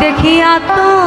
দেখিয়া তোমার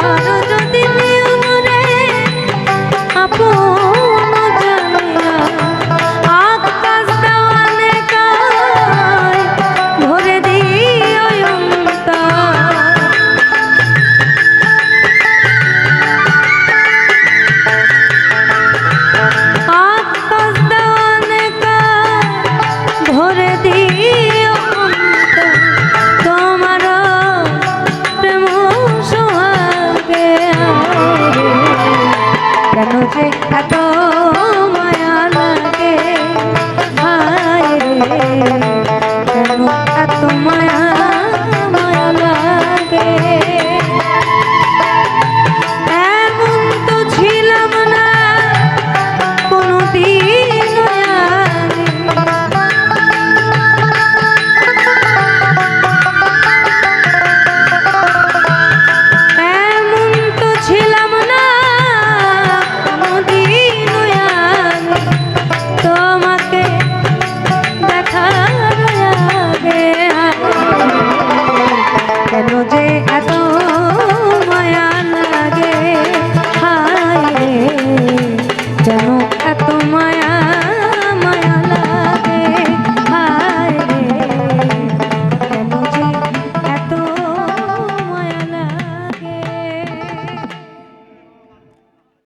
ছাড়ো যদি আপন এত